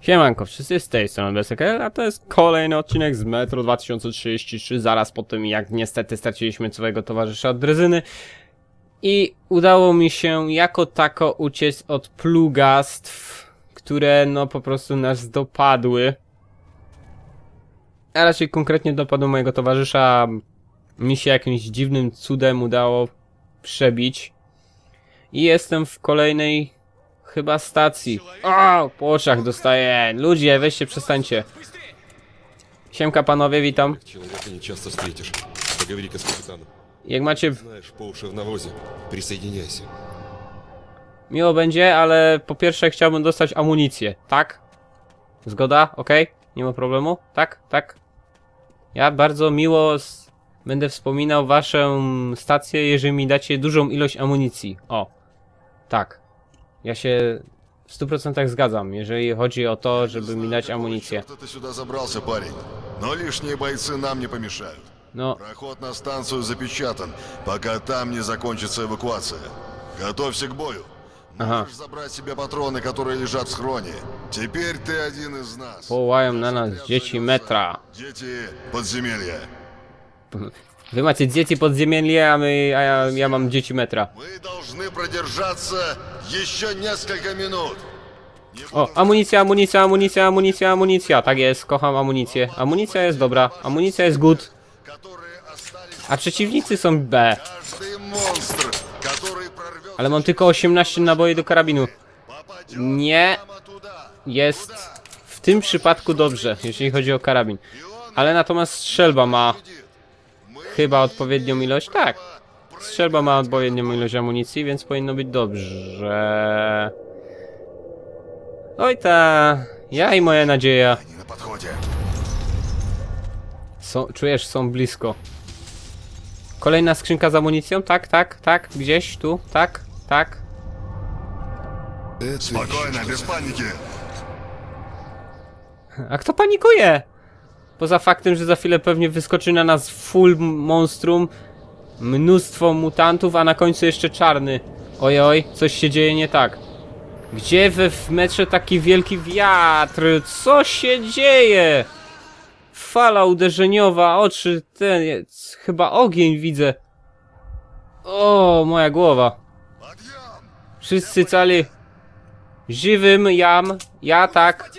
Siemanko, wszyscy z tej strony BSKL, a to jest kolejny odcinek z Metro 2033, zaraz po tym jak niestety straciliśmy całego towarzysza od drezyny. I udało mi się jako tako uciec od plugastw, które no po prostu nas dopadły. A raczej konkretnie dopadły mojego towarzysza. Mi się jakimś dziwnym cudem udało przebić. I jestem w kolejnej chyba stacji. O, po oczach dostaję. Ludzie, weźcie, przestańcie. Siemka panowie, witam. Человека не часто встретишь. Поговори-ка с капитаном. Jak macie, Знаешь, по уши в навозе. Присоединяйся. miło będzie, ale po pierwsze chciałbym dostać amunicję, tak? Zgoda? Okej? Nie ma problemu? Tak? Tak? Ja bardzo miło s- będę wspominał waszą stację, jeżeli mi dacie dużą ilość amunicji. O. Tak. Ja się w 100% zgadzam, jeżeli chodzi o to, żeby mi dać amunicję. Что ты сюда забрался, парень? Но лишние бойцы нам не помешают. No, Проход на станцию запечатан, пока там не закончится эвакуация. Готовься к бою. Можешь Ага. забрать себе патроны, которые лежат в схроне. Теперь ты один из нас. wołają na nas dzieci metra. Дети подземелья. Wy macie dzieci podziemielie, a my, a ja, ja mam dzieci metra. Мы должны продержаться еще несколько минут. Не O, amunicja, amunicja, amunicja, amunicja, amunicja. Tak jest, kocham amunicję. Amunicja jest dobra, amunicja jest good, которые остались a przeciwnicy są B. каждый монстр, который прорвет Ale mam tylko 18 naboi do karabinu. попадет Nie прямо туда. jest w tym przypadku dobrze, jeżeli chodzi o karabin. Ale natomiast strzelba ma Chyba odpowiednią ilość? Tak. Strzelba ma odpowiednią ilość amunicji, więc powinno być dobrze. Oj ta, ja i moja nadzieja. Są, czujesz, są blisko. Kolejna skrzynka z amunicją? Tak, tak, tak. Gdzieś tu, tak, tak. Bez paniki. A kto panikuje? Poza faktem, że za chwilę pewnie wyskoczy na nas full monstrum, mnóstwo mutantów, a na końcu jeszcze czarny. Oj, oj, coś się dzieje nie tak. Gdzie we w metrze taki wielki wiatr? Co się dzieje? Fala uderzeniowa, oczy, ten, jest, chyba ogień widzę. O, moja głowa. Wszyscy cali żywym jam, ja tak.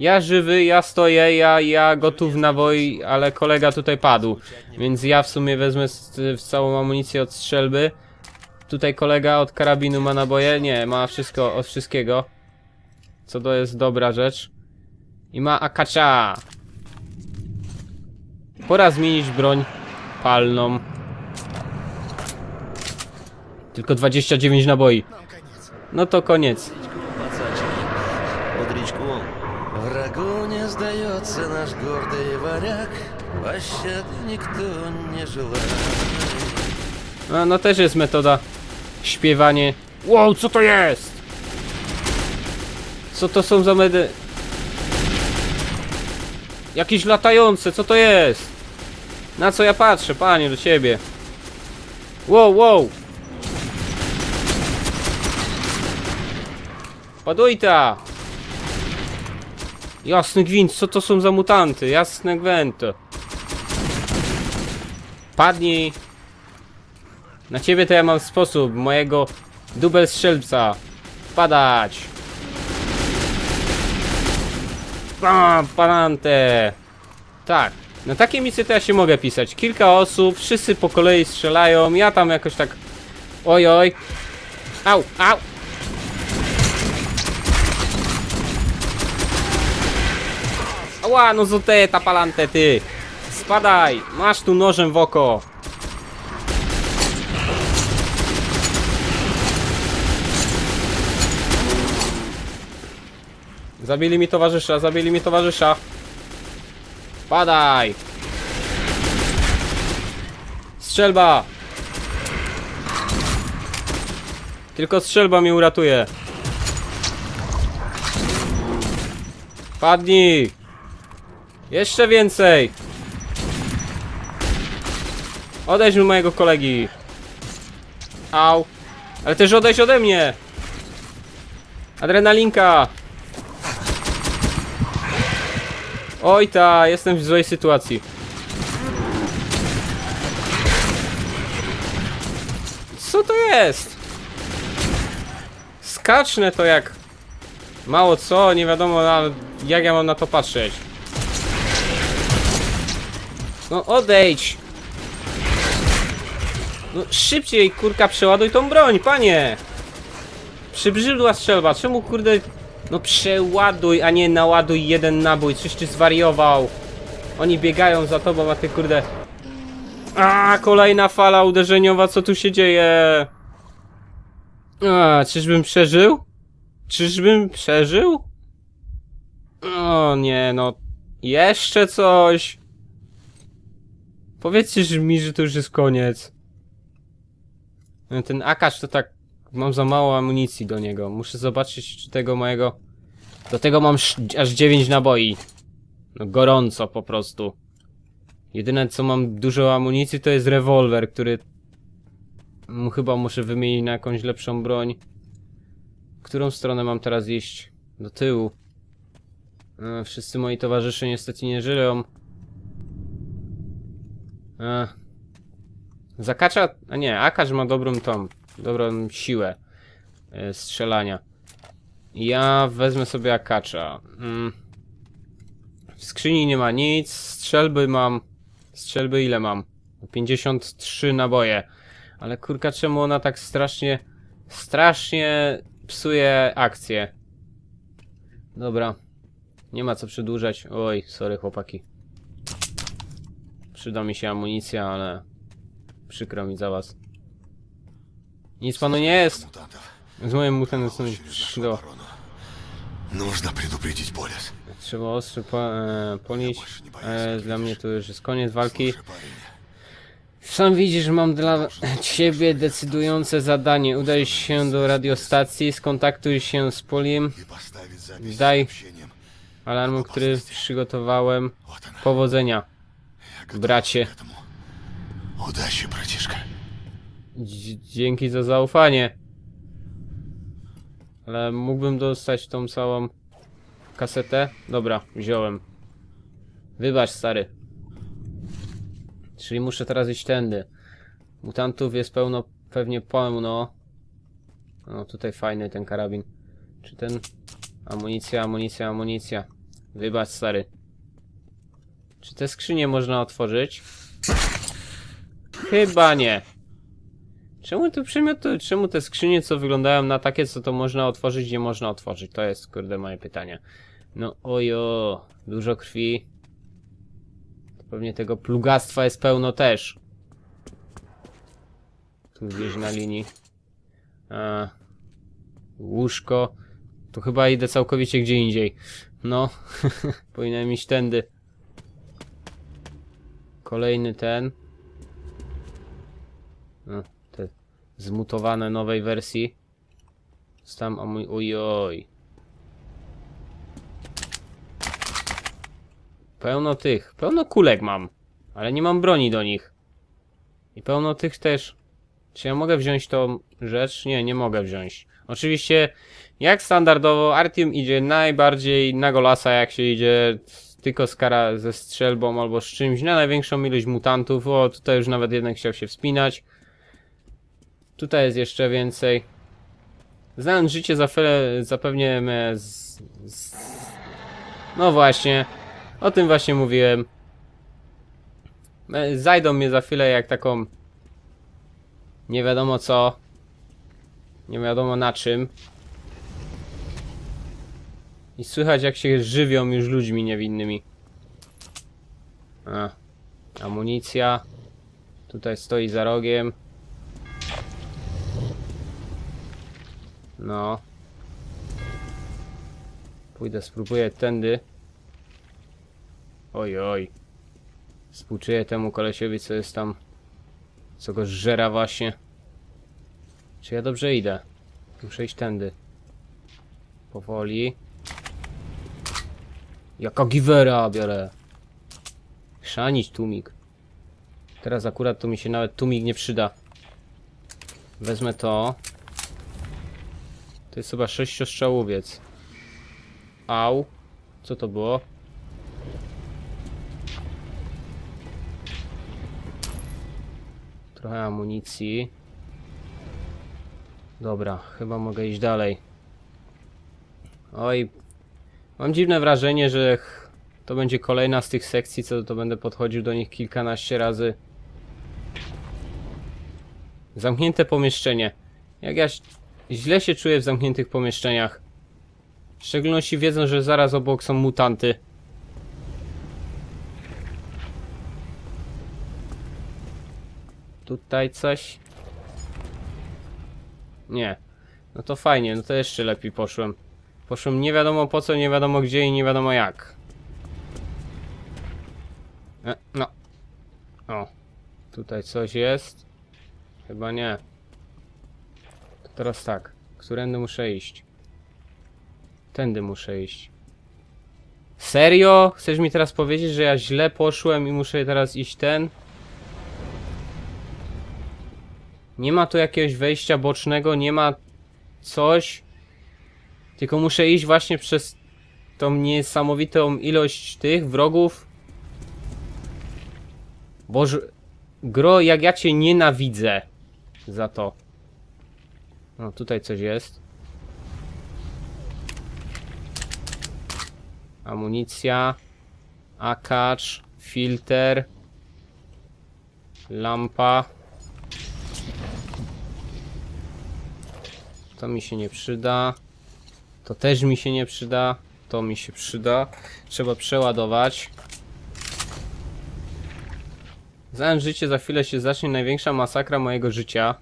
Ja żywy, ja stoję, ja, ja gotów na boj, ale kolega tutaj padł. Więc ja w sumie wezmę w całą amunicję od strzelby. Tutaj kolega od karabinu ma naboje? Nie, ma wszystko od wszystkiego. Co to jest dobra rzecz. I ma akacza. Pora zmienić broń palną. Tylko 29 naboi. No to koniec. сдается наш гордый варяг, пощады никто не желает. No, no też jest metoda śpiewanie. Wow, co to jest? Co to są za medy... Jakieś latające, co to jest? Na co ja patrzę, panie, do ciebie? Wow, wow! Padujta! Jasny gwint, co to są za mutanty? Jasne gwento. Padnij! Na ciebie to ja mam sposób, mojego dubel strzelca. Padać! Panante! Tak, na takie misje to ja się mogę pisać. Kilka osób, wszyscy po kolei strzelają, ja tam jakoś tak... Oj, oj. Au, au! Ała, no zoteta palante, ty! Spadaj! Masz tu nożem w oko! Zabili mi towarzysza, zabili mi towarzysza. Padaj! Strzelba! Tylko strzelba mnie uratuje. Padnij! Jeszcze więcej! Odejdź od mojego kolegi! Au! Ale też odejdź ode mnie! Adrenalinka! Oj ta, jestem w złej sytuacji. Co to jest? Skacznę to jak... Mało co, nie wiadomo na, jak ja mam na to patrzeć. No odejdź! No szybciej kurka przeładuj tą broń, panie! Przybrzydła strzelba, czemu kurde... No przeładuj, a nie naładuj jeden nabój, czyś ty zwariował? Oni biegają za tobą, a ty kurde... A kolejna fala uderzeniowa, co tu się dzieje? A, czyżbym przeżył? Czyżbym przeżył? O nie, no... Jeszcze coś! Powiedzcie mi, że to już jest koniec. No, Ten Akash to tak... Mam za mało amunicji do niego. Muszę zobaczyć, czy tego mojego... Do tego mam aż 9 naboi. No gorąco po prostu. Jedyne co mam dużo amunicji to jest rewolwer, który... Chyba muszę wymienić na jakąś lepszą broń. Którą stronę mam teraz iść? Do tyłu. E, wszyscy moi towarzysze niestety nie żyją. Zakacza... A nie, Akasz ma dobrą tą... Dobrą siłę e, strzelania. Ja wezmę sobie Akacza. Mm. W skrzyni nie ma nic. Strzelby mam... Strzelby ile mam? 53 naboje. Ale kurka, czemu ona tak strasznie... Strasznie psuje akcję. Dobra. Nie ma co przedłużać. Oj, sorry chłopaki. Przyda mi się amunicja, ale... Przykro mi za was. Nic panu nie jest. Мутантов. Z moim mutantem Через нашу przyszło. оборону. Нужно предупредить Полис. Trzeba ostry po, e, polić. E, dla mnie to już jest koniec walki. Слушай, парень, Sam widzisz, mam dla ciebie decydujące zadanie. Udaj się do radiostacji, skontaktuj się z Poliem, и поставить запись Дай. с сообщением. alarmu, który przygotowałem. Вот она. Powodzenia, Я готов Tak, tak, bracie. Uda się, braciszka. Dzięki za zaufanie. Ale mógłbym dostać tą całą kasetę? Dobra, wziąłem. Wybacz, stary. Czyli muszę teraz iść tędy. Mutantów jest pełno, pewnie pełno. No tutaj fajny ten karabin. Czy ten... Amunicja, amunicja, amunicja. Wybacz, stary. Czy te skrzynie można otworzyć? Chyba nie. Czemu te przedmioty, czemu te skrzynie, co wyglądają na takie, co to można otworzyć, nie można otworzyć? To jest, kurde, moje pytanie. No ojo, dużo krwi. Pewnie tego plugastwa jest pełno też. Tu gdzieś na linii. A, łóżko. Tu chyba idę całkowicie gdzie indziej. No, powinienem iść tędy. Kolejny ten. No, te zmutowane nowej wersji. Tam, a mój, ojoj. Pełno tych, pełno kulek mam, ale nie mam broni do nich. I pełno tych też. Czy ja mogę wziąć tą rzecz? Nie, nie mogę wziąć. Oczywiście, jak standardowo, Artium idzie najbardziej na golasa, jak się idzie tylko z kara ze strzelbą albo z czymś na największą ilość mutantów. O, tutaj już nawet jeden chciał się wspinać. Tutaj jest jeszcze więcej. Znając życie za chwilę zapewnie z, z... No właśnie. O tym właśnie mówiłem. E, Zajdą mnie za chwilę jak taką... Nie wiadomo co. Nie wiadomo na czym. I słychać jak się żywią już ludźmi niewinnymi. A. Amunicja. Tutaj stoi za rogiem. No. Pójdę, spróbuję tędy. Oj, oj. Współczuję temu kolesiowi, co jest tam. Co go żera właśnie. Czy ja dobrze idę? Muszę iść tędy. Powoli. Jaka giwera biorę. Szanić tumik. Teraz akurat to mi się nawet tumik nie przyda. Wezmę to. To jest chyba sześciostrzałowiec. Au. Co to było? Trochę amunicji. Dobra, chyba mogę iść dalej. Oj, mam dziwne wrażenie, że to będzie kolejna z tych sekcji, co to będę podchodził do nich kilkanaście razy. Zamknięte pomieszczenie. Jak ja źle się czuję w zamkniętych pomieszczeniach. W szczególności wiedząc, że zaraz obok są mutanty. Tutaj coś? Nie. No to fajnie, no to jeszcze lepiej poszłem. Poszłem nie wiadomo po co, nie wiadomo gdzie i nie wiadomo jak. E, no. O. Tutaj coś jest? Chyba nie. To teraz tak. Którędy muszę iść? Tędy muszę iść. Serio? Chcesz mi teraz powiedzieć, że ja źle poszłem i muszę teraz iść ten? Nie ma tu jakiegoś wejścia bocznego, nie ma coś. Tylko muszę iść właśnie przez tą niesamowitą ilość tych wrogów. Boże, gro, jak ja cię nienawidzę za to. No, tutaj coś jest. Amunicja. Akacz. Filter. Lampa. To mi się nie przyda. To też mi się nie przyda. To mi się przyda. Trzeba przeładować. Znając życie, za chwilę się zacznie największa masakra mojego życia.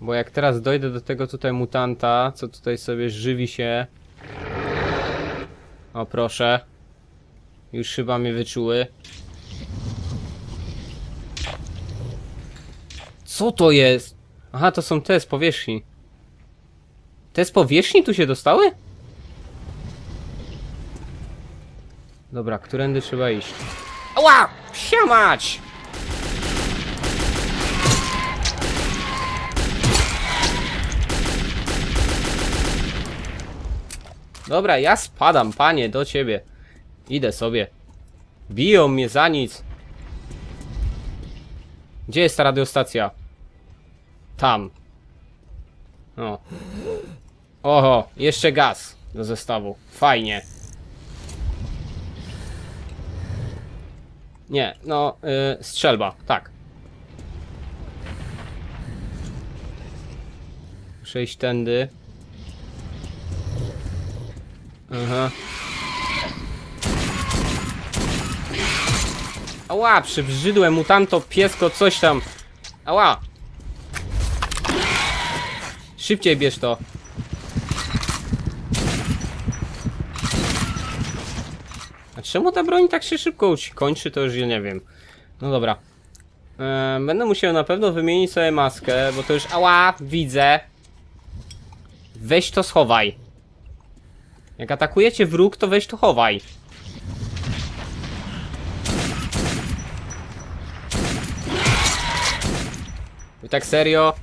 Bo jak teraz dojdę do tego tutaj mutanta, co tutaj sobie żywi się. O proszę. Już chyba mnie wyczuły. Co to jest? Aha, to są te z powierzchni. Te z powierzchni tu się dostały? Dobra, którędy trzeba iść? Ała! Siamać! Dobra, ja spadam, panie, do ciebie. Idę sobie. Biją mnie za nic. Gdzie jest ta radiostacja? Tam. O. Oho, jeszcze gaz do zestawu. Fajnie. Nie, no, y, strzelba, tak. Iść tędy. Aha. Ała, przybrzydłe mutanto, piesko, coś tam. Ała. Szybciej bierz to. Czemu ta broń tak się szybko kończy, to już nie wiem. No dobra. Będę musiał na pewno wymienić sobie maskę, bo to już... Ała, widzę. Weź to schowaj. Jak atakujecie wróg, to weź to chowaj. I tak serio?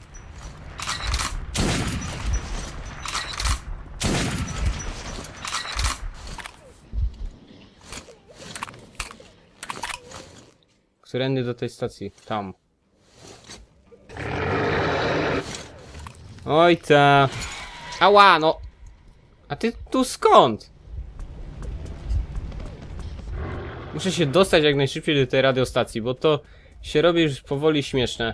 Którędy do tej stacji? Tam. Oj ta. Ała, no. A ty tu skąd? Muszę się dostać jak najszybciej do tej radiostacji, bo to się robi już powoli śmieszne.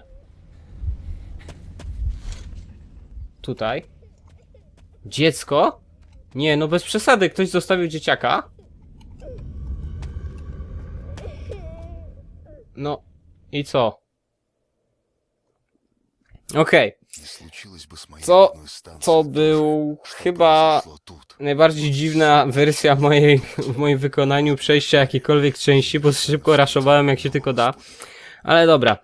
Tutaj. Dziecko? Nie, no bez przesady, ktoś zostawił dzieciaka. No i co? Okej. Co, co był chyba najbardziej dziwna wersja mojej, w moim wykonaniu przejścia jakiejkolwiek części, bo szybko raszowałem jak się tylko da. Ale dobra.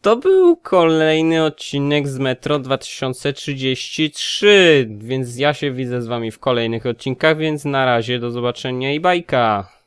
To był kolejny odcinek z Metro 2033, więc ja się widzę z wami w kolejnych odcinkach, więc na razie do zobaczenia i bajka!